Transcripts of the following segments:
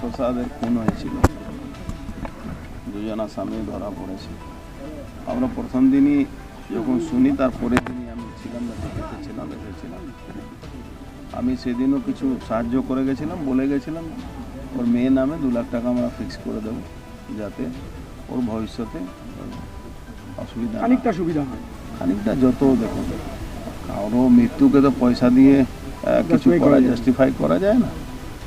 প্রসাদের খুন হয়েছিল। দুজন আসামি ধরা পড়েছে। আমরা প্রথম দিনই যখন শুনি তারপরে দিনই আমি ছিলাম না টিকিটে ছিলাম এসেছিলাম আমি সেদিনও কিছু সাহায্য করে গেছিলাম বলে গেছিলাম ওর মেয়ের নামে দু লাখ টাকা আমরা ফিক্স করে দেবো যাতে ওর ভবিষ্যতে অসুবিধা খানিকটা সুবিধা হয়। খানিকটা যত দেখুন কারও মৃত্যুকে তো পয়সা দিয়ে কিছু করা। জাস্টিফাই করা যায় না।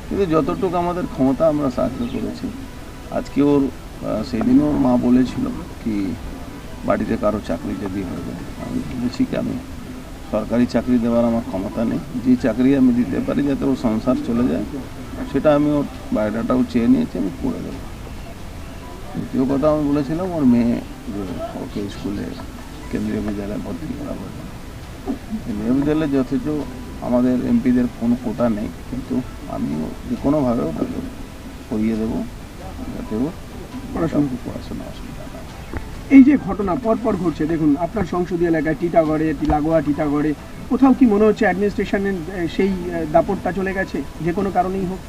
কিন্তু যতটুকু আমাদের ক্ষমতা আমরা সাহায্য করেছি, আজকে ওর সেদিনও ওর মা বলেছিল কি বাড়িতে কারও চাকরি যদি হয়ে যায় আমি বলেছি কি আমি সরকারি চাকরি দেওয়ার আমার ক্ষমতা নেই। যে চাকরি আমি দিতে পারি যাতে ওর সংসার চলে যায়, সেটা আমি ওর বায়োডাটাও চেয়ে নিয়েছি, আমি করে দেবো। দ্বিতীয় কথা আমি বলেছিলাম, ওর মেয়ে ওকে স্কুলে কেন্দ্রীয় বিদ্যালয়ে ভর্তি করা হবে কেন্দ্রীয় বিদ্যালয়ে যথেষ্ট আমাদের এমপিদের কোনো কোটা নেই কিন্তু আমি যে কোনোভাবে ওটাকে করিয়ে দেবো যাতে ওর পড়াশোনা পড়াশোনা অসুবিধা না এই যে ঘটনা পরপর ঘটছে দেখুন আপনার সংসদীয় এলাকায় টিটাগড়ে লাগোয়া টিটাগড়ে কোথাও কি মনে হচ্ছে অ্যাডমিনিস্ট্রেশনের সেই দাপটটা চলে গেছে? যে কোনো কারণেই হোক।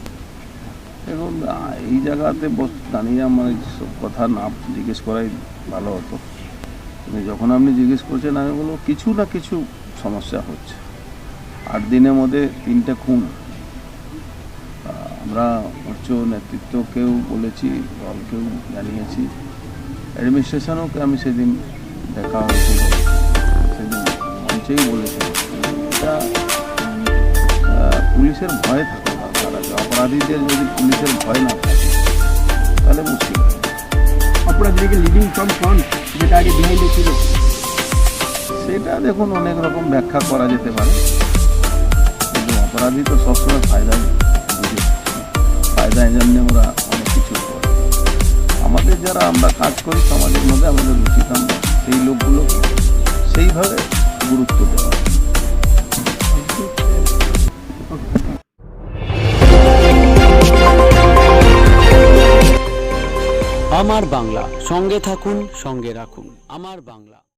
এখন এই জায়গাতে দাঁড়িয়ে আমার সব কথা না জিজ্ঞেস করাই ভালো হতো। যখন আপনি জিজ্ঞেস করছেন আমি বলব কিছু না কিছু সমস্যা হচ্ছে। আট দিনের মধ্যে তিনটে খুন। আমরা উচ্চ নেতৃত্বকেও বলেছি দলকেও জানিয়েছি। অ্যাডমিনিস্ট্রেশনও আমি সেদিন দেখা হয়েছিল। সেদিন মঞ্চেই বলেছিলাম এটা পুলিশের ভয় থাকে আছে অপরাধীদের যদি পুলিশের ভয় না থাকে তাহলে মুশকিল। অপরাধীকে লিডিং ফ্রম ফ্রন্ট যেটা আগে বিহাইন্ডে ছিল। সেটা দেখুন অনেক রকম ব্যাখ্যা করা যেতে পারে। অপরাধী তো সবসময় ফায়দা বুঝে ফায়দার জন্য ওরা অনেক কিছু করে। আমাদের যারা আমরা কাজ করি, সমাজের মধ্যে আমাদের উচিত আমরা সেই লোকগুলোকে সেইভাবে গুরুত্ব দেওয়া আমার বাংলা, সঙ্গে থাকুন, সঙ্গে রাখুন। আমার বাংলা।